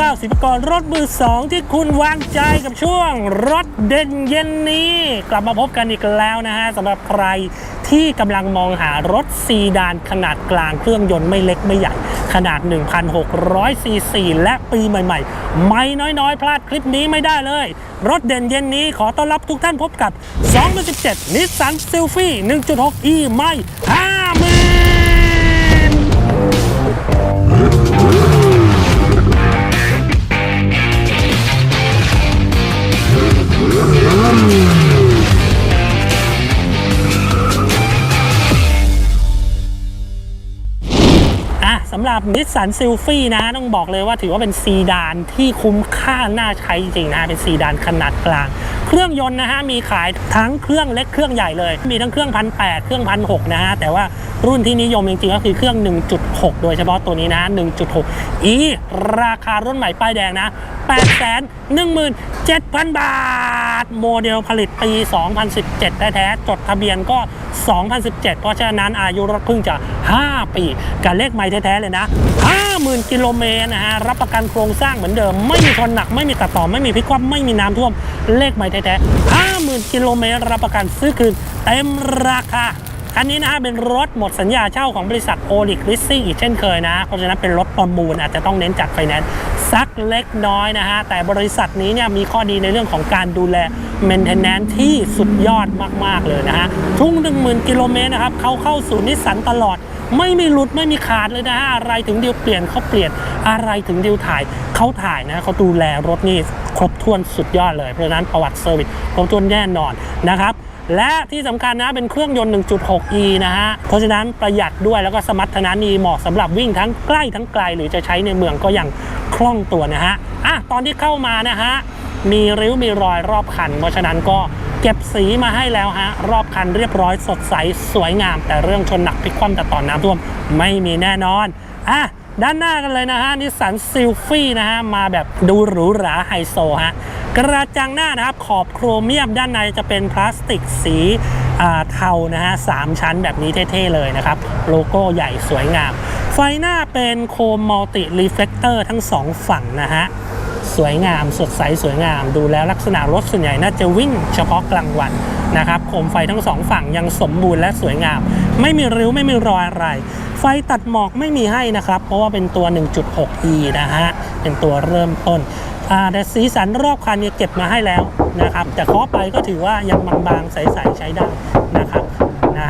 ดีครับพบกับนักสบเก้าศิลปกรรถมือสองที่คุณวางใจกับช่วง รถเด่นเย็นนี้ กลับมาพบกันอีกแล้วนะฮะสำหรับใครที่กำลังมองหารถซีดานขนาดกลางเครื่องยนต์ไม่เล็กไม่ใหญ่ ขนาด 1,600ซีซีและปีใหม่ๆ ไม่น้อยๆ พลาดคลิปนี้ไม่ได้เลย รถเด่นเย็นนี้ขอต้อนรับทุกท่านพบกับ 2017นิสสันซิลฟี่ 1.6e ไม่50,000 อะสำหรับนิสสันซิลฟี่นะ ต้องบอกเลยว่าถือว่าเป็นซีดานที่คุ้มค่าน่าใช้จริงๆนะ เป็นซีดานขนาดกลาง เครื่องยนต์นะฮะมีขายทั้งเครื่องเล็กเครื่องใหญ่เลย มีทั้งเครื่องพันแเครื่องพันหนะฮะแต่ว่ารุ่นที่นิยมจริงๆก็คือเครื่อง 1.6 โดยเฉพาะตัวนี้นะ 1.6 อีราคารุ่นใหม่ป้ายแดงนะ 8 1 7 0 0 0 บาท โมเดลผลิตปี 2017 แท้ๆจดทะเบียนก็ 2017 เพราะฉะนั้นอายุรถเพิ่งจะ 5 ปีกับเลขไม่แท้ๆเลยนะ 50,000 กิโลเมตรนะฮะรับประกันโครงสร้างเหมือนเดิม ไม่มีชนหนักไม่มีตัดต่อไม่มีพลิกคว่ำไม่มีน้ำท่วมเลขไม่แท้ๆ50,000กิโลเมตรรับประกันซื้อคืนเต็มราคาคันนี้นะฮะเป็นรถหมดสัญญาเช่าของบริษัทโอลิกลิสซิ่งอีกเช่นเคยนะ เพราะฉะนั้นเป็นรถประมูลอาจจะต้องเน้นจัดไฟแนนซ์สักเล็กน้อยนะฮะ แต่บริษัทนี้เนี่ยมีข้อดีในเรื่องของการดูแล maintenance ที่สุดยอดมาก ๆ เลยนะฮะ ทุก 10,000 กิโลเมตรนะครับเขาเข้าสู่นิสสันตลอด ไม่มีหลุดไม่มีขาดเลยนะฮะอะไรถึงเดิวเปลี่ยนเขาเปลี่ยนอะไรถึงเดิวถ่ายเขาถ่ายนะเขาดูแลรถนี่ครบถ้วนสุดยอดเลยเพราะฉะนั้นประวัติเซอร์วิสครบถ้วนแน่นอนนะครับและที่สำคัญนะเป็นเครื่องยนต์ 1.6e นะฮะ เพราะฉะนั้นประหยัดด้วยแล้วก็สมรรถนะดีเหมาะสำหรับวิ่งทั้งใกล้ทั้งไกล หรือจะใช้ในเมืองก็ยังคล่องตัวนะฮะอะตอนที่เข้ามานะฮะ มีริ้วมีรอยรอบคัน เพราะฉะนั้นก็ เก็บสีมาให้แล้วฮะ รอบคันเรียบร้อยสดใสสวยงาม แต่เรื่องชนหนักพลิกคว่ำแต่ตอนน้ำท่วมไม่มีแน่นอนอะด้านหน้ากันเลยนะฮะนิสสันซิลฟี่นะฮะ มาแบบดูหรูหราไฮโซฮะ กระจังหน้านะครับ ขอบโครเมียมด้านในจะเป็นพลาสติกสีเทานะฮะสามชั้นแบบนี้เท่ๆเลยนะครับ โลโก้ใหญ่สวยงาม ไฟหน้าเป็นโคมมัลติรีเฟลคเตอร์ทั้งสองฝั่งนะฮะ สวยงาม สดใสสวยงาม ดูแล้วลักษณะรถส่วนใหญ่น่าจะวิ่งเฉพาะกลางวันนะครับโคมไฟทั้งสองฝั่งยังสมบูรณ์และสวยงาม ไม่มีริ้วไม่มีรอยอะไร ไฟตัดหมอกไม่มีให้นะครับ เพราะว่าเป็นตัว 1.6e นะฮะ เป็นตัวเริ่มต้นแต่สีสันรอบคันเนี่ยเก็บมาให้แล้วนะครับแต่เคาะไปก็ถือว่ายังบางๆใสๆใช้ได้นะครับ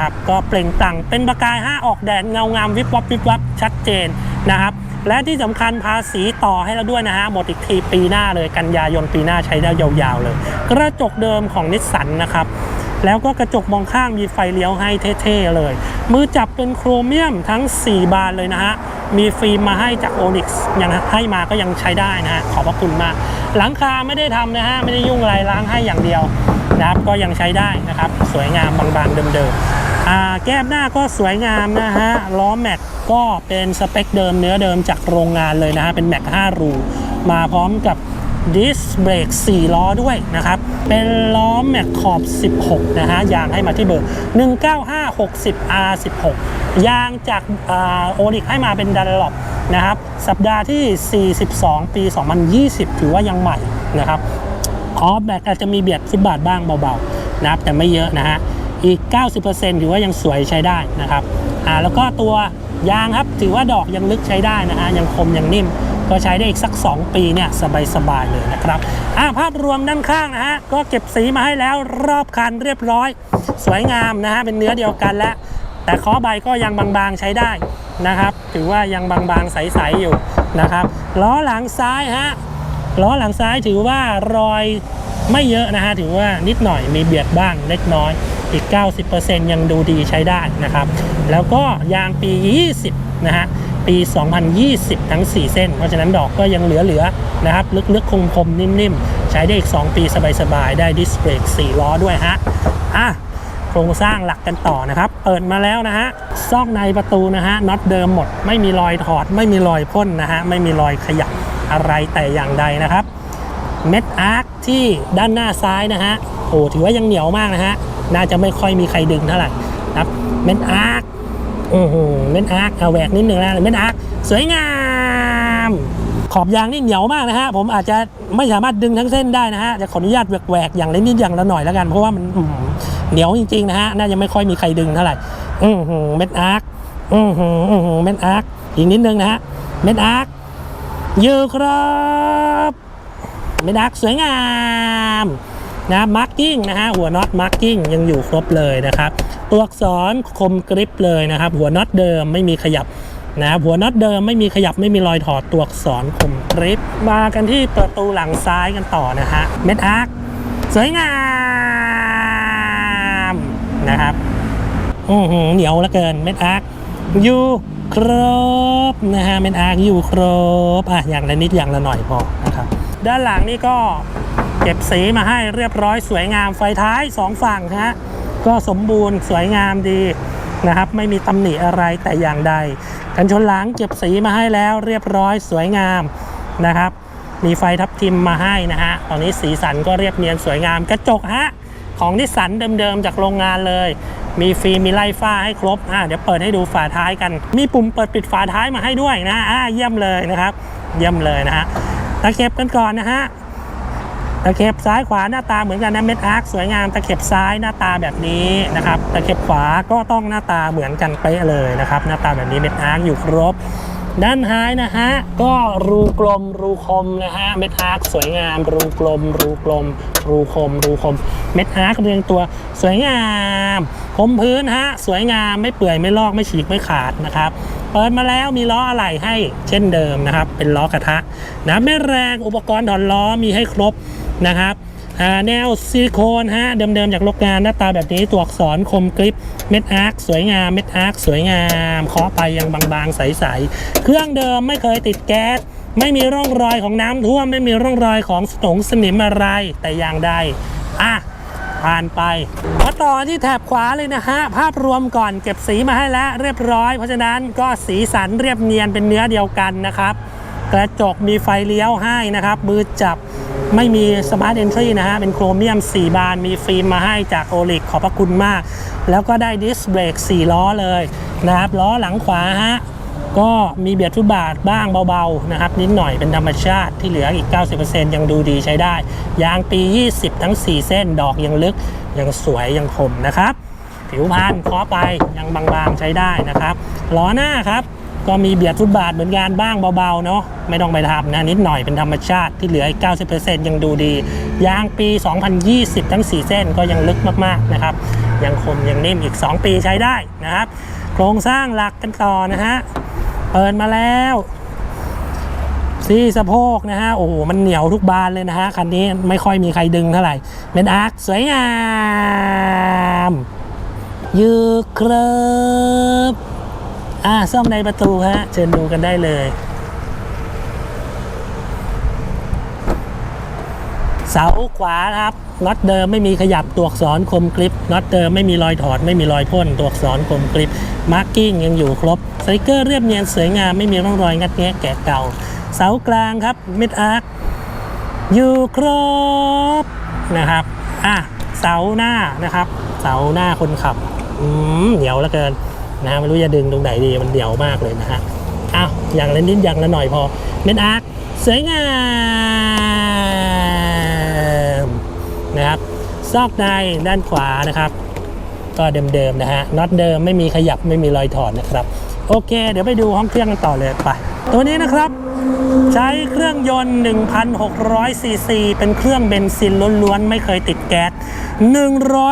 นะครับ ก็เปล่งปลั่งเป็นประกาย 5 ออกแดดเงางามวิบวับวิบวับชัดเจนนะครับ และที่สำคัญภาษีต่อให้เราด้วยนะฮะหมดอีกทีปีหน้าเลยกันยายนปีหน้าใช้ได้ยาวๆเลย กระจกเดิมของนิสสันนะครับแล้วก็กระจกมองข้างมีไฟเลี้ยวให้เท่ๆเลย มือจับเป็นโครเมียมทั้ง 4 บานเลยนะฮะ มีฟิล์มมาให้จาก o อ y x ยังให้มาก็ยังใช้ได้นะฮะ ขอบพระคุณมาก หลังคาไม่ได้ทำนะฮะ ไม่ได้ยุ่งอะไรล้างให้อย่างเดียวนะครับ ก็ยังใช้ได้นะครับ สวยงามบางๆเดิมๆ แก้มหน้าก็สวยงามนะฮะ ล้อแม็กก็เป็นสเปคเดิมเนื้อเดิมจากโรงงานเลยนะฮะ เป็นแม็ก5รูมาพร้อมกับดิสเบรก4 ล้อด้วยนะครับ เป็นล้อแม็กขอบ 16 นะฮะ ยางให้มาที่เบอร์ 19560 R16 ยางจากโอลิกให้มาเป็นดันล็อปนะครับ สัปดาห์ที่ 42 ปี 2020 ถือว่ายังใหม่นะครับออฟแบกอาจจะมีเบียดฟุตบาทบ้างเบาๆนะครับ แต่ไม่เยอะนะฮะ อีก 90%ถือว่ายังสวยใช้ได้นะครับอ่าแล้วก็ตัวยางครับถือว่าดอกยังลึกใช้ได้นะฮะยังคมยังนิ่ม ก็ใช้ได้อีกสัก 2 ปีเนี่ยสบายๆเลยนะครับอ่าภาพรวมด้านข้างนะฮะก็เก็บสีมาให้แล้วรอบคันเรียบร้อย สวยงามนะฮะเป็นเนื้อเดียวกันแล้วแต่เคอใบก็ยังบางๆใช้ได้นะครับ ถือว่ายังบางๆใสๆอยู่นะครับล้อหลังซ้ายฮะ ล้อหลังซ้ายถือว่ารอยไม่เยอะนะฮะถือว่านิดหน่อยมีเบียดบ้างเล็กน้อยอีก 90%ยังดูดีใช้ได้นะครับ แล้วก็ยางปี 20 นะฮะ ปี 2020 ทั้ง 4 เส้น เพราะฉะนั้นดอกก็ยังเหลือๆนะครับ ลึกๆ คมๆ นิ่มๆ ใช้ได้อีก 2 ปีสบายๆ ได้ดิสเบรก4ล้อด้วยฮะ อะ โครงสร้างหลักกันต่อนะครับ เปิดมาแล้วนะฮะ ซอกในประตูนะฮะน็อตเดิมหมด ไม่มีรอยถอด ไม่มีรอยพ่นนะฮะ ไม่มีรอยขยับ อะไรแต่อย่างใดนะครับ เม็ดอาร์คที่ด้านหน้าซ้ายนะฮะโอ้ถือว่ายังเหนียวมากนะฮะน่าจะไม่ค่อยมีใครดึงเท่าไหร่นะครับเม็ดอาร์คโอ้โหเม็ดอาร์คเอาแหวกนิดหนึ่งแล้วเม็ดอาร์คสวยงามขอบยางนี่เหนียวมากนะฮะผมอาจจะไม่สามารถดึงทั้งเส้นได้นะฮะจะขออนุญาตแหวกๆอย่างเล็กนิดอย่างละหน่อยแล้วกัน เพราะว่ามันเหนียวจริงๆนะฮะน่าจะไม่ค่อยมีใครดึงเท่าไหร่อือหือเม็ดอาร์คอือหืออือหือเม็ดอาร์คอีกนิดนึงนะฮะเม็ดอาร์ค ยือครับเม็ดอาร์คสวยงามนะมาร์กิ้งนะฮะหัวน็อตมาร์กิ้งยังอยู่ครบเลยนะครับ ตัวอักษรคมกริปเลยนะครับ หัวน็อตเดิมไม่มีขยับนะหัวน็อตเดิมไม่มีขยับไม่มีรอยถอดตัวอักษรคมกริปมากันที่ประตูหลังซ้ายกันต่อนะฮะเม็ดอาร์คสวยงามนะครับอือหือเหนียวเหลือเกินเม็ดอาร์คอยู่ ครบนะฮะเม็ดอาร์อยู่ครบอะอย่างละนิดอย่างละหน่อยพอนะครับด้านหลังนี่ก็เก็บสีมาให้เรียบร้อยสวยงามไฟท้ายสองฝั่งฮะก็สมบูรณ์สวยงามดีนะครับ ไม่มีตำหนิอะไรแต่อย่างใด กันชนหลังเก็บสีมาให้แล้วเรียบร้อยสวยงามนะครับ มีไฟทับทิมมาให้นะฮะตอนนี้สีสันก็เรียบเนียนสวยงามกระจกฮะของนิสสันเดิมๆจากโรงงานเลย มีฟรีมีไล่ฝ้าให้ครบอ่าเดี๋ยวเปิดให้ดูฝาท้ายกัน มีปุ่มเปิดปิดฝาท้ายมาให้ด้วยนะอ่าเยี่ยมเลยนะครับ เยี่ยมเลยนะฮะตะเข็บกันก่อนนะฮะตะเข็บซ้ายขวาหน้าตาเหมือนกันนะเม็ดอาร์คสวยงามตะเข็บซ้ายหน้าตาแบบนี้นะครับตะเข็บขวาก็ต้องหน้าตาเหมือนกันไปเลยนะครับ หน้าตาแบบนี้เม็ดอาร์คอยู่ครบ ด้านท้ายนะฮะ ก็รูกลมรูคมนะฮะ เม็ดอาร์คสวยงาม รูกลม รูกลม รูคม รูคม เม็ดอาร์คเรียงตัวสวยงามพรมพื้นฮะ สวยงามไม่เปื่อยไม่ลอกไม่ฉีกไม่ขาดนะครับเปิดมาแล้วมีล้ออะไหล่ให้เช่นเดิมนะครับ เป็นล้อกระทะนะไม่แรงอุปกรณ์ถอนล้อมีให้ครบนะครับ แนวซิลิโคนฮะเดิมๆจากโรงงานหน้าตาแบบนี้ตัวอักษรคมกริบเม็ดอาร์คสวยงามเม็ดอาร์คสวยงามเคาะไปยังบางๆ ใสๆ เครื่องเดิมไม่เคยติดแก๊สไม่มีร่องรอยของน้ำท่วมไม่มีร่องรอยของสนงสนิมอะไรแต่อย่างใดอะผ่านไปมาต่อที่แถบขวาเลยนะฮะ ภาพรวมก่อนเก็บสีมาให้แล้วเรียบร้อย เพราะฉะนั้นก็สีสันเรียบเนียนเป็นเนื้อเดียวกันนะครับ กระจกมีไฟเลี้ยวให้นะครับ มือจับ ไม่มีสมาร์ทเอนทรีนะฮะ เป็นโครเมียม 4 บาน มีฟิล์มมาให้จากโอลิกขอบพระคุณมาก แล้วก็ได้ดิสเบรก 4 ล้อเลยนะครับ ล้อหลังขวาฮะ ก็มีเบียดฟุตบาทบ้างเบาๆนะครับ นิดหน่อยเป็นธรรมชาติที่เหลืออีก 90%ยังดูดีใช้ได้ ยางปี 20 ทั้ง 4 เส้นดอกยังลึก ยังสวยยังคมนะครับ ผิวพันเคาะไปยังบางๆใช้ได้นะครับ ล้อหน้าครับ ก็มีเบียดฟุตบาทเหมือนกันบ้างเบาๆเนาะไม่ต้องไปทำนะนิดหน่อยเป็นธรรมชาติที่เหลืออีก 90%ยังดูดียางปี 2020 ทั้ง 4 เส้นก็ยังลึกมากๆนะครับ ยังคมยังนิ่มอีก 2 ปีใช้ได้นะครับ โครงสร้างหลักกันต่อนะฮะเปิดมาแล้วซี่สะโพกนะฮะโอ้โหมันเหนียวทุกบานเลยนะฮะคันนี้ไม่ค่อยมีใครดึงเท่าไหร่เป็นอาร์คสวยงามยืดครับ อ่าซ่อมในประตูฮะ เชิญดูกันได้เลย เสาขวาครับน็อตเดิมไม่มีขยับตัวอักษรคมกริปน็อตเดิมไม่มีรอยถอดไม่มีรอยพ่นตัวอักษรคมกริปมาร์กิ้งยังอยู่ครบสติกเกอร์เรียบเนียนสวยงามไม่มีร่องรอยงัดแงะแกะเก่า เสากลางครับมิดอาร์คอยู่ครบนะครับอะเสาหน้านะครับ เสาหน้าคนขับอืมเหนียวเหลือเกิน นะไม่รู้จะดึงตรงไหนดีมันเหนียวมากเลยนะฮะอ้าวอย่างละนิดอย่างละหน่อยพอเมิดอาร์คสวยงามนะครับซอกในด้านขวานะครับ ก็เดิมๆนะฮะน็อตเดิมไม่มีขยับไม่มีรอยถอดนะครับ โอเค เดี๋ยวไปดูห้องเครื่องกันต่อเลยไปตัวนี้นะครับใช้เครื่องยนต์ 1,600 ซีซี เป็นเครื่องเบนซินล้วนๆ ไม่เคยติดแก๊ส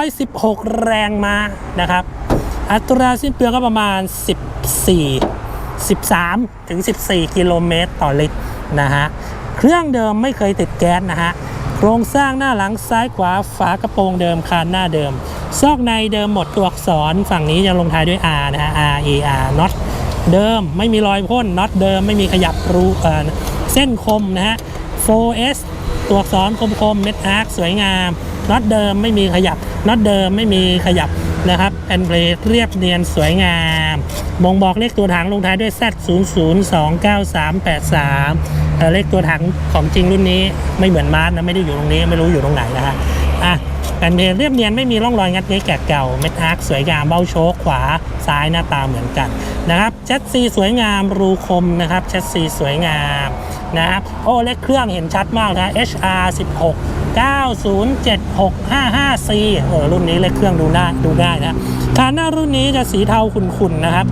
116 แรงม้านะครับ อัตราสิ้นเปลืองก็ประมาณ 14 13 ถึง 14 กิโลเมตรต่อลิตรนะฮะ เครื่องเดิมไม่เคยติดแก๊สนะฮะ โครงสร้างหน้าหลังซ้ายขวาฝากระโปรงเดิมคานหน้าเดิม ซอกในเดิมหมดตัวอักษรฝั่งนี้ยังลงท้ายด้วย R นะฮะ R A R น็อตเดิมไม่มีรอยพ่นน็อตเดิมไม่มีขยับรูเออเส้นคมนะฮะ 4S ตัวอักษรคมคมเม็ดอาร์คสวยงามน็อตเดิมไม่มีขยับน็อตเดิมไม่มีขยับ นะครับแอนเบรเรียบเนียนสวยงามบ่งบอกเลขตัวถังลงท้ายด้วย Z 0 0 2 9 3 8 3เอ่อเลขตัวถังของจริงรุ่นนี้ไม่เหมือนมาร์สนะไม่ได้อยู่ตรงนี้ไม่รู้อยู่ตรงไหนนะฮะอะแผ่นเพลเรียบเนียนไม่มีร่องรอยงัดเงยแกะเก่าเม็ดอาร์คสวยงามเบ้าโชคขวาซ้ายหน้าตาเหมือนกันนะครับแชสซีสวยงามรูคมนะครับแชสซีสวยงามนะครับโอ้เลขเครื่องเห็นชัดมากนะ HR 16 907655C เออรุ่นนี้เลขเครื่องดูได้ดูได้นะคานหน้ารุ่นนี้จะสีเทาขุ่นๆนะครับ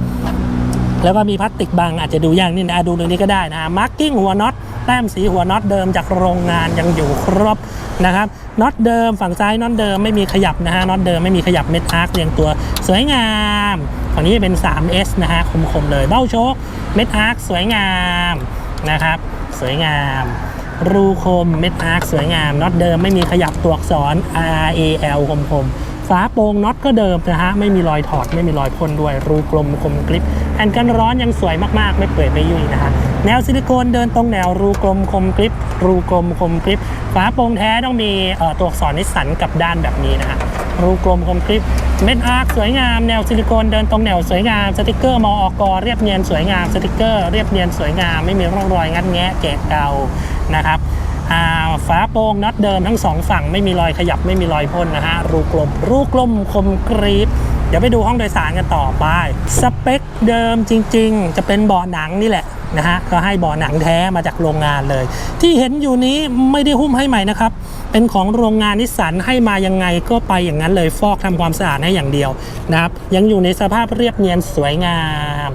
แล้วก็มีพลาสติกบังอาจจะดูยากนิดนะดูตรงนี้ก็ได้นะมาร์กิ้งหัวน็อตแต้มสีหัวน็อตเดิมจากโรงงานยังอยู่ครบนะครับน็อตเดิมฝั่งซ้ายน็อตเดิมไม่มีขยับนะฮะน็อตเดิมไม่มีขยับเม็ดอาร์คเรียงตัวสวยงามฝั่งนี้เป็น 3S นะฮะคมๆเลยเบ้าโชคเม็ดอาร์คสวยงามนะครับ สวยงาม รูคมเม็ดอาร์คสวยงามน็อตเดิมไม่มีขยับตัวอักษร R A L คมๆฝาโปรงน็อตก็เดิมนะฮะ ไม่มีรอยถอดไม่มีรอยพ่นด้วย รูกลมคมกริปแผ่นกันร้อนยังสวยมากๆ ไม่เปื่อยไม่ยุ่ยนะฮะ แนวซิลิโคนเดินตรงแนวรูกลมคมกริปรูกลมคมกริปฝาโปรงแท้ต้องมีตัวอักษรนิสสันกับด้านแบบนี้นะฮะรูกลมคมกริปเม็ดอาร์คสวยงามแนวซิลิโคนเดินตรงแนวสวยงามสติกเกอร์มออกเรียบเนียนสวยงามสติกเกอร์เรียบเนียนสวยงามไม่มีร่องรอยงัดแงะแกะเกา นะครับฝาโปร่งน็อตเดิมทั้งสองฝั่งไม่มีรอยขยับไม่มีรอยพ่นนะฮะรูกลมรูกลมคมกรีบเดี๋ยวไปดูห้องโดยสารกันต่อไป สเปคเดิมจริง ๆ จะเป็นเบาะหนังนี่แหละนะฮะก็ให้เบาะหนังแท้มาจากโรงงานเลย ที่เห็นอยู่นี้ไม่ได้หุ้มให้ใหม่นะครับ เป็นของโรงงานนิสสันให้มายังไงก็ไปอย่างนั้นเลยฟอกทำความสะอาดให้อย่างเดียวนะครับยังอยู่ในสภาพเรียบเนียนสวยงาม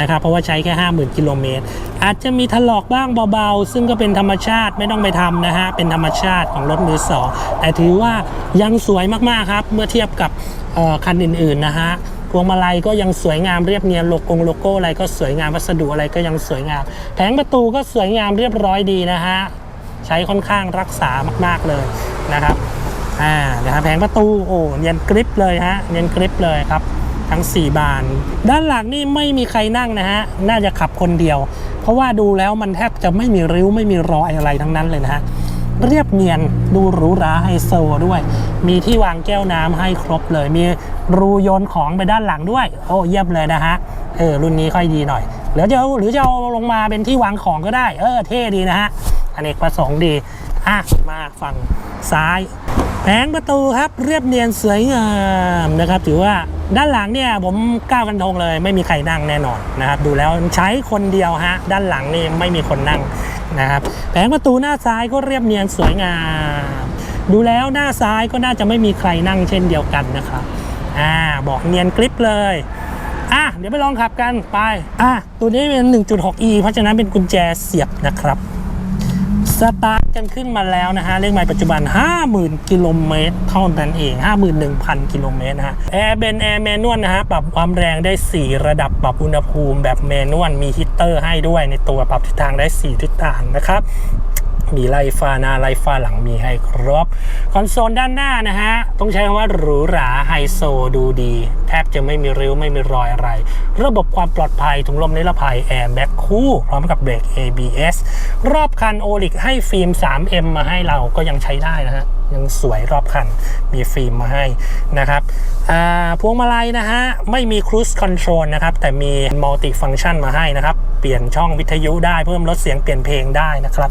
นะครับเพราะว่าใช้แค่ 50,000กิโลเมตรอาจจะมีถลอกบ้างเบาๆ ซึ่งก็เป็นธรรมชาติไม่ต้องไปทำนะฮะเป็นธรรมชาติของรถมือสองแต่ถือว่ายังสวยมากๆครับ เมื่อเทียบกับคันอื่นๆนะฮะพวงมาลัยก็ยังสวยงามเรียบเนียนโลโก้โลโก้อะไรก็สวยงามวัสดุอะไรก็ยังสวยงาม แผงประตูก็สวยงามเรียบร้อยดีนะฮะใช้ค่อนข้างรักษามากๆเลยนะครับอ่านะครับแผงประตูโอ้เนียนกริปเลยฮะเนียนกริปเลยครับ ทั้ง 4 บาน ด้านหลังนี่ไม่มีใครนั่งนะฮะ น่าจะขับคนเดียว เพราะว่าดูแล้วมันแทบจะไม่มีริ้วไม่มีรอยอะไรทั้งนั้นเลยนะฮะ เรียบเนียนดูหรูหราไฮโซด้วย มีที่วางแก้วน้ำให้ครบเลย มีรูโยนของไปด้านหลังด้วย โอ้เยี่ยมเลยนะฮะ เออรุ่นนี้ค่อยดีหน่อยหรือจะเอาหรือจะเอาลงมาเป็นที่วางของก็ได้ เออเท่ดีนะฮะอเนกประสงค์ดีอะมาฝั่งซ้าย แผงประตูครับเรียบเนียนสวยงามนะครับ ถือว่าด้านหลังเนี่ยผมกล้าฟันธงเลย ไม่มีใครนั่งแน่นอนนะครับดูแล้วใช้คนเดียวฮะด้านหลังนี่ไม่มีคนนั่งนะครับแผงประตูหน้าซ้ายก็เรียบเนียนสวยงาม ดูแล้วหน้าซ้ายก็น่าจะไม่มีใครนั่งเช่นเดียวกันนะครับอ่าบอกเนียนกริปเลยอะเดี๋ยวไปลองขับกันไปอะตัวนี้เป็น 1.6e เพราะฉะนั้นเป็นกุญแจเสียบนะครับ สตาร์ทกันขึ้นมาแล้วนะฮะเลขหมายปัจจุบัน 50,000 กิโลเมตรเท่านั้นเอง 51,000 กิโลเมตรนะฮะแอร์เบนแอร์แมนวลนะฮะปรับความแรงได้ 4 ระดับปรับอุณหภูมิแบบแมนวลมีฮีตเตอร์ให้ด้วยในตัวปรับทิศทางได้ 4 ทิศทางนะครับ มีไล่ฟ้าหน้าไล่ฟ้าหลังมีให้ครบ คอนโซลด้านหน้านะฮะ ต้องใช้คำว่าหรูหราไฮโซดูดี แทบจะไม่มีริ้วไม่มีรอยอะไร ระบบความปลอดภัยถุงลมนิรภัยแอร์แบ็คคู่ พร้อมกับเบรก ABS รอบคันโอลิกให้ฟิล์ม 3M มาให้เราก็ยังใช้ได้นะฮะ ยังสวยรอบคัน มีฟิล์มมาให้นะครับพวงมาลัยนะฮะ ไม่มี Cruise Control นะครับ แต่มี Multi Function มาให้นะครับ เปลี่ยนช่องวิทยุได้เพิ่มลดเสียงเปลี่ยนเพลงได้นะครับ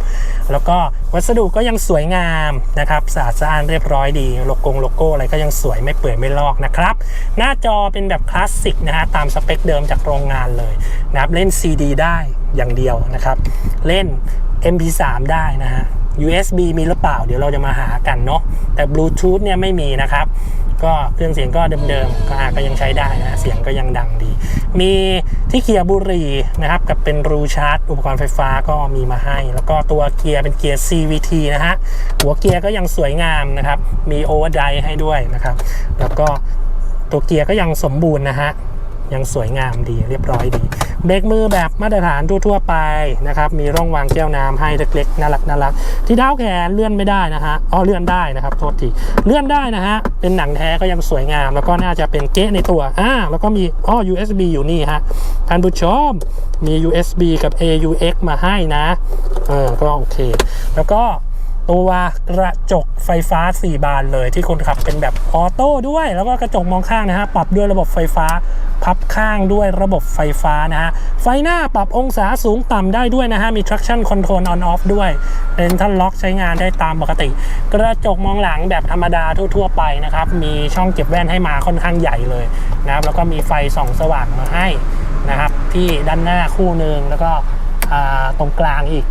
แล้วก็วัสดุก็ยังสวยงามนะครับสะอาดสะอ้านเรียบร้อยดีโลโก้โลโก้อะไรก็ยังสวยไม่เปื่อยไม่ลอกนะครับ หน้าจอเป็นแบบคลาสสิกนะฮะตามสเปคเดิมจากโรงงานเลยนะครับเล่น CD ได้อย่างเดียวนะครับ เล่น MP3 ได้นะฮะ USB มีหรือเปล่า เดี๋ยวเราจะมาหากันเนาะแต่ Bluetooth เนี่ยไม่มีนะครับ ก็เครื่องเสียงก็เดิมๆก็อาก็ยังใช้ได้นะเสียงก็ยังดังดี มีที่เกียร์บุรีนะครับ กับเป็นรูชาร์จ อุปกรณ์ไฟฟ้าก็มีมาให้ แล้วก็ตัวเกียร์เป็นเกียร์ CVT นะฮะหัวเกียร์ก็ยังสวยงามนะครับ มีโอเวอร์ไดให้ด้วยนะครับ แล้วก็ตัวเกียร์ก็ยังสมบูรณ์นะฮะ ยังสวยงามดีเรียบร้อยดี เบรกมือแบบมาตรฐานทั่วๆไปนะครับ มีร่องวางแก้วน้ำให้เล็กๆน่ารักน่ารัก ที่เท้าแขนเลื่อนไม่ได้นะฮะอ๋อเลื่อนได้นะครับโทษทีเลื่อนได้นะฮะเป็นหนังแท้ก็ยังสวยงาม แล้วก็น่าจะเป็นเก๊ในตัวอ่าแล้วก็มีอ๋อ USB อยู่นี่ฮะท่านผู้ชมมี USB กับ AUX มาให้นะเออก็โอเค แล้วก็ ตัวกระจกไฟฟ้า 4 บานเลยที่คนขับเป็นแบบออโต้ด้วย แล้วก็กระจกมองข้างนะฮะปรับด้วยระบบไฟฟ้า พับข้างด้วยระบบไฟฟ้านะฮะไฟหน้าปรับองศาสูงต่ำได้ด้วยนะฮะมี traction control on off ด้วยเป็นท่านล็อกใช้งานได้ตามปกติ กระจกมองหลังแบบธรรมดาทั่ว ๆ ไปนะครับมีช่องเก็บแว่นให้มาค่อนข้างใหญ่เลยนะครับแล้วก็มีไฟส่องสว่างมาให้นะครับที่ด้านหน้าคู่หนึ่งแล้วก็ตรงกลางอีก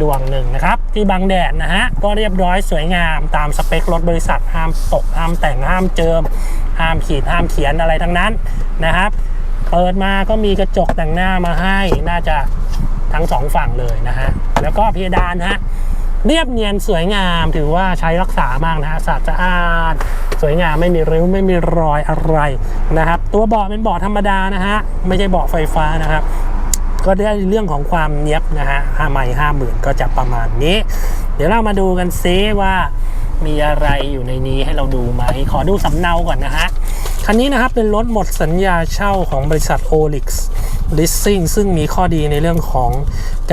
ดวงหนึ่งนะครับ ที่บังแดดนะฮะ ก็เรียบร้อยสวยงามตามสเปครถบริษัทห้ามตกห้ามแต่งห้ามเจิม ห้ามขีดห้ามเขียนอะไรทั้งนั้นนะครับ เปิดมาก็มีกระจกแต่งหน้ามาให้น่าจะทั้งสองฝั่งเลยนะฮะ แล้วก็เพดานฮะเรียบเนียนสวยงามถือว่าใช้รักษามากนะฮะสะอาดสะอาดสวยงามไม่มีริ้วไม่มีรอยอะไรนะครับ ตัวเบาะเป็นเบาะธรรมดานะฮะไม่ใช่เบาะไฟฟ้านะครับ ก็ได้เรื่องของความเนี้ยบนะฮะห้าไมห้าหมื่นก็จะประมาณนี้ เดี๋ยวเรามาดูกันซิว่ามีอะไรอยู่ในนี้ให้เราดูไหม ขอดูสำเนาก่อนนะฮะ คันนี้นะครับเป็นรถหมดสัญญาเช่าของบริษัท Olix Leasing ซึ่งมีข้อดีในเรื่องของ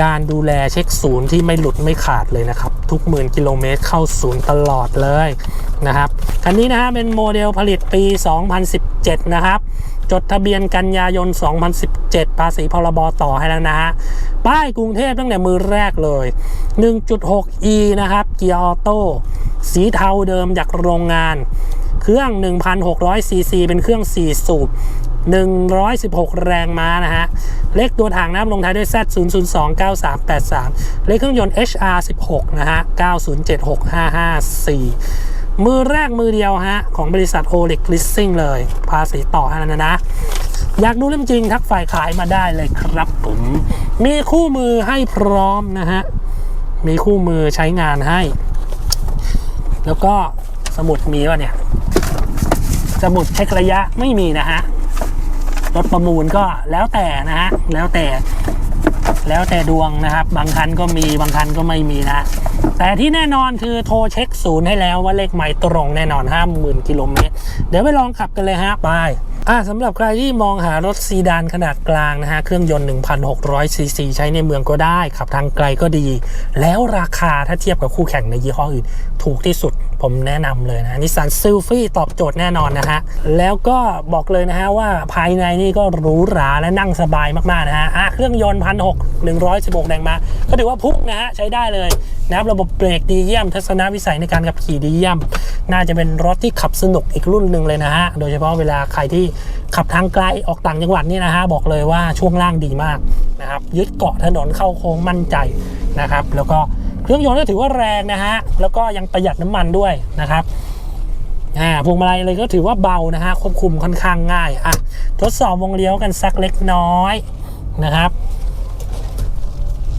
การดูแลเช็คศูนย์ที่ไม่หลุดไม่ขาดเลยนะครับ ทุกหมื่นกิโลเมตรเข้าศูนย์ตลอดเลยนะครับ คันนี้นะฮะเป็นโมเดลผลิตปี 2017 นะครับ จดทะเบียนกันยายน 2017 ภาษีพรบต่อให้แล้วนะฮะ ป้ายกรุงเทพตั้งแต่มือแรกเลย 1.6e นะครับ เกียร์ออโต้สีเทาเดิมจากโรงงาน เครื่อง 1,600 ซีซี เป็นเครื่อง 4 สูบ 116 แรงม้านะฮะ เลขตัวถังนะครับลงท้ายด้วย Z 0 0 2 9 3 8 3 เลขเครื่องยนต์ HR 16 นะฮะ 9076554 มือแรกมือเดียวฮะ ของบริษัท Olix Leasing เลย ภาษีต่อให้แล้วนะนะ อยากดูเรื่องจริงทักฝ่ายขายมาได้เลยครับผม มีคู่มือให้พร้อมนะฮะ มีคู่มือใช้งานให้ แล้วก็สมุดมีวะเนี่ย สมุดเช็คระยะไม่มีนะฮะ รถประมูลก็แล้วแต่นะฮะ แล้วแต่ แล้วแต่ดวงนะครับ บางคันก็มีบางคันก็ไม่มีนะ แต่ที่แน่นอนคือโทรเช็คศูนย์ให้แล้วว่าเลขหม่ตรงแน่นอนห้าหมื่นกิโลเมตร เดี๋ยวไปลองขับกันเลยฮะไปอ่าสำหรับใครที่มองหารถซีดานขนาดกลางนะฮะ เครื่องยนต์ 1,600 ซีซีใช้ในเมืองก็ได้ ขับทางไกลก็ดี แล้วราคาถ้าเทียบกับคู่แข่งในยี่ห้ออื่น ถูกที่สุด ผมแนะนำเลยนะนิสสันซิลฟี่ตอบโจทย์แน่นอนนะฮะ แล้วก็บอกเลยนะฮะว่าภายในนี่ก็หรูหราและนั่งสบายมากๆนะฮะอะเครื่องยนต์พันหกหนึ่งร้อยสิบหกแรงม้าก็ถือว่าพุ่งนะฮะ ใช้ได้เลยนะครับระบบเบรกดีเยี่ยม ทัศนวิสัยในการขับขี่ดีเยี่ยม น่าจะเป็นรถที่ขับสนุกอีกรุ่นหนึ่งเลยนะฮะ โดยเฉพาะเวลาใครที่ขับทางไกลออกต่างจังหวัดนี่นะฮะ บอกเลยว่าช่วงล่างดีมากนะครับยึดเกาะถนนเข้าโค้งมั่นใจนะครับ แล้วก็ เครื่องยนต์ก็ถือว่าแรงนะฮะ แล้วก็ยังประหยัดน้ำมันด้วยนะครับอ่าพวงมาลัยเลยก็ถือว่าเบานะฮะควบคุมค่อนข้างง่ายอะทดสอบวงเลี้ยวกันสักเล็กน้อยนะครับ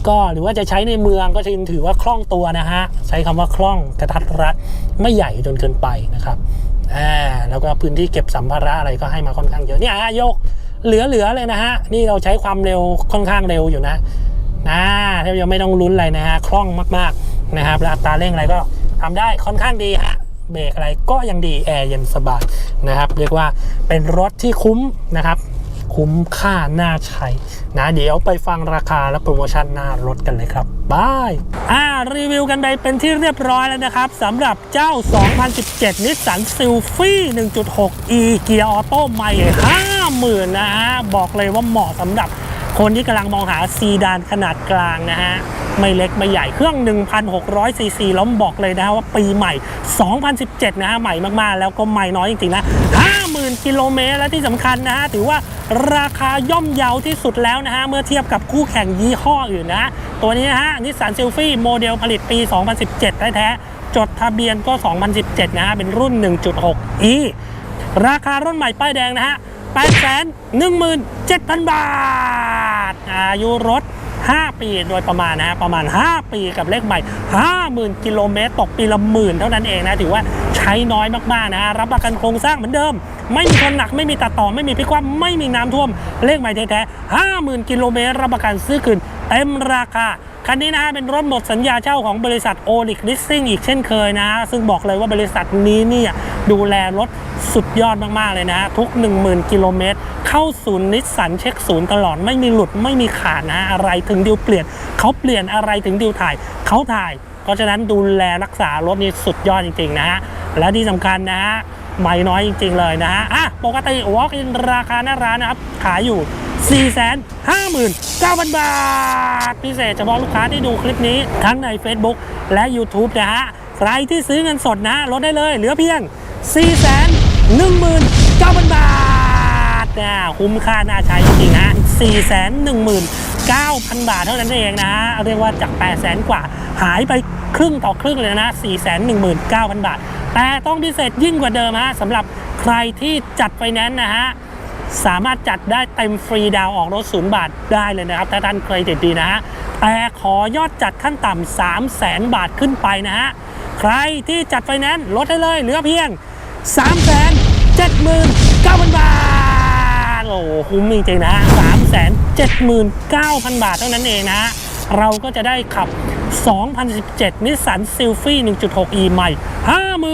ก็หรือว่าจะใช้ในเมืองก็ถือว่าคล่องตัวนะฮะ ใช้คำว่าคล่องกระทัดรัดไม่ใหญ่จนเกินไปนะครับอ่าแล้วก็พื้นที่เก็บสัมภาระอะไรก็ให้มาค่อนข้างเยอะเนี่ยฮะยกเหลือๆเลยนะฮะ นี่เราใช้ความเร็วค่อนข้างเร็วอยู่นะ นะแทบจะไม่ต้องลุ้นอะไรนะฮะคล่องมากๆนะครับและอัตราเร่งอะไรก็ทำได้ค่อนข้างดีฮะเบรกอะไรก็ยังดีแอร์เย็นสบายนะครับ เรียกว่าเป็นรถที่คุ้มนะครับ คุ้มค่าน่าใช้นะเดี๋ยวไปฟังราคาและโปรโมชั่นหน้ารถกันเลยครับบายอ่ารีวิวกันไปเป็นที่เรียบร้อยแล้วนะครับสำหรับเจ้า 2017 นิสสันซิลฟี่ 1.6e เกียร์ออโต้ใหม่ 50,000 นะฮะบอกเลยว่าเหมาะสำหรับ คนที่กำลังมองหาซีดานขนาดกลางนะฮะ ไม่เล็กไม่ใหญ่เครื่อง 1,600 ซีซีแล้วบอกเลยนะฮะว่าปีใหม่ 2017 นะฮะ ใหม่มากๆ แล้วก็ใหม่น้อยจริงๆนะ 50,000 กิโลเมตรและที่สำคัญนะฮะ ถือว่าราคาย่อมเยาที่สุดแล้วนะฮะ เมื่อเทียบกับคู่แข่งยี่ห้ออื่นนะ ตัวนี้นะฮะนิสสันซิลฟี่โมเดลผลิตปี 2017 แท้ๆจดทะเบียนก็ 2017 นะฮะเป็นรุ่น 1.6e ราคารถใหม่ป้ายแดงนะฮะ 817,000 บาท อายุรถ 5 ปีโดยประมาณนะฮะประมาณ 5 ปีกับเลขใหม่ 50,000 กิโลเมตรตกปีละหมื่นเท่านั้นเองนะถือว่าใช้น้อยมากๆนะฮะรับประกันโครงสร้างเหมือนเดิม ไม่มีชนหนักไม่มีตัดต่อไม่มีพิกว่ำไม่มีน้ำท่วมเลขใหม่แท้ๆ50,000 กิโลเมตรรับประกันซื้อคืนเต็มราคา คันนี้นะฮะเป็นรถหมดสัญญาเช่าของบริษัทโอลิกลิสซิ่งอีกเช่นเคยนะฮะซึ่งบอกเลยว่าบริษัทนี้เนี่ยดูแลรถสุดยอดมาก ๆ เลยนะฮะทุก 10,000 กิโลเมตร เข้าศูนย์นิสสันเช็คศูนย์ตลอดไม่มีหลุดไม่มีขาดนะฮะอะไรถึงดิวเปลี่ยนเขาเปลี่ยนอะไรถึงดิวถ่ายเขาถ่าย เพราะฉะนั้นดูแลรักษารถนี่สุดยอดจริง ๆ นะฮะและที่สำคัญนะฮะไม่น้อยจริง ๆ เลยนะฮะอะปกติ walk in ราคาหน้าร้านนะครับขายอยู่ 459,000 บาท พิเศษเฉพาะลูกค้าที่ดูคลิปนี้ทั้งใน Facebook และ YouTube นะฮะ ใครที่ซื้อเงินสดนะลดได้เลย เหลือเพียง 419,000 บาทนะคุ้มค่าน่าใช้จริงๆฮะ419,000 บาทเท่านั้นเองนะฮะเรียกว่าจาก 800,000 กว่าหายไปครึ่งต่อครึ่งเลยนะ 419,000 บาท แต่ต้องพิเศษยิ่งกว่าเดิมฮะสำหรับใครที่จัดไฟแนนซ์นะฮะ สามารถจัดได้เต็มฟรีดาวออกรถศูนย์บาทได้เลยนะครับ ถ้าท่านเครดิตดีนะฮะแต่ขอยอดจัดขั้นต่ำ3 0 0แสนบาทขึ้นไปนะฮะ ใครที่จัดไฟแนนซ์ลดให้เลยเหลือเพียง 3 7 9 0 0 0 บาท โอ้โหคุ้มจริงๆนะฮะ3 7 9 0 0 0 บาทเท่านั้นเองนะฮะเราก็จะได้ขับ 2017นิสสันซิลฟี่ 1.6e ใหม่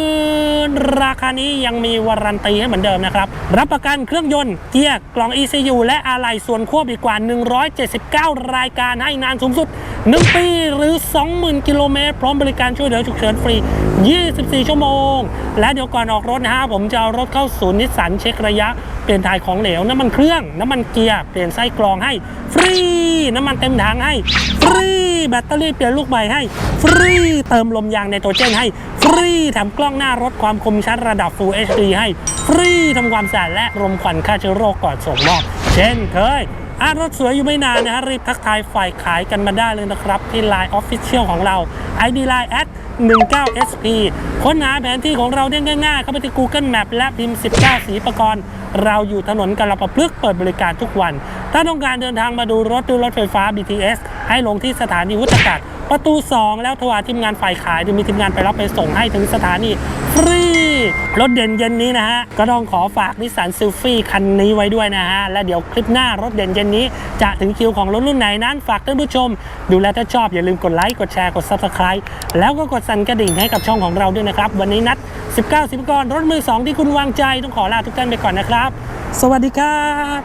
50,000 ราคานี้ยังมีวารันตีให้เหมือนเดิมนะครับ รับประกันเครื่องยนต์ เกียร์กล่อง ECU และอะไหล่ส่วนควบอีกกว่า 179 รายการให้นานสูงสุด 1 ปีหรือ 20,000 กิโลเมตร พร้อมบริการช่วยเหลือฉุกเฉินฟรี 24 ชั่วโมง และเดี๋ยวก่อนออกรถนะฮะผมจะเอารถเข้าศูนย์นิสสันเช็คระยะเปลี่ยนถ่ายของเหลวน้ำมันเครื่อง น้ำมันเกียร์เปลี่ยนไส้กรองให้ ฟรี น้ำมันเต็มถังให้ ฟรี แบตเตอรี่เปลี่ยนลูกใบให้ฟรีเติมลมยางไนโตรเจนให้ฟรีแถมกล้องหน้ารถความคมชัดระดับ Full HD ให้ฟรีทำความสะอาดและรมควันฆ่าเชื้อโรคก่อนส่งมอบเช่นเคยอารถสวยอยู่ไม่นานนะฮะรีบทักทายฝ่ายขายกันมาได้เลยนะครับ ที่ Line Official ของเรา ID Line at 19SP ค้นหาแผนที่ของเราได้ง่ายๆ เข้าไปที่ Google Map และพิมพ์ 19 สีประกรณ์เราอยู่ถนนกาลประพฤกษ์เปิดบริการทุกวัน ถ้าต้องการเดินทางมาดูรถดูรถไฟฟ้า BTS ให้ลงที่สถานีวุฒากาศประตู 2 แล้วโทรหาทีมงานฝ่ายขายจะมีทีมงานไปรับไปส่งให้ถึงสถานีฟรี รถเด่นเย็นนี้นะฮะ ก็ต้องขอฝากนิสสันซิลฟี่คันนี้ไว้ด้วยนะฮะ และเดี๋ยวคลิปหน้ารถเด่นเย็นนี้ จะถึงคิวของรถรุ่นไหนนั้น ฝากท่านผู้ชม ดูแลถ้าชอบอย่าลืมกดไลค์ กดแชร์ กด Subscribe แล้วก็กดสั่นกระดิ่งให้กับช่องของเราด้วยนะครับ วันนี้นัด 19 สิบกรรถมือ 2 ที่คุณวางใจต้องขอลาทุกท่านไปก่อนนะครับ สวัสดีครับ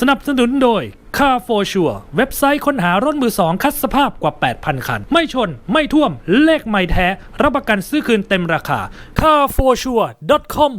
สนับสนุนโดย Car for Sure เว็บไซต์ค้นหารถมือสองคัดสภาพกว่า 8,000 คัน ไม่ชน ไม่ท่วม เลขไม่แท้ รับประกันซื้อคืนเต็มราคา carforsure.com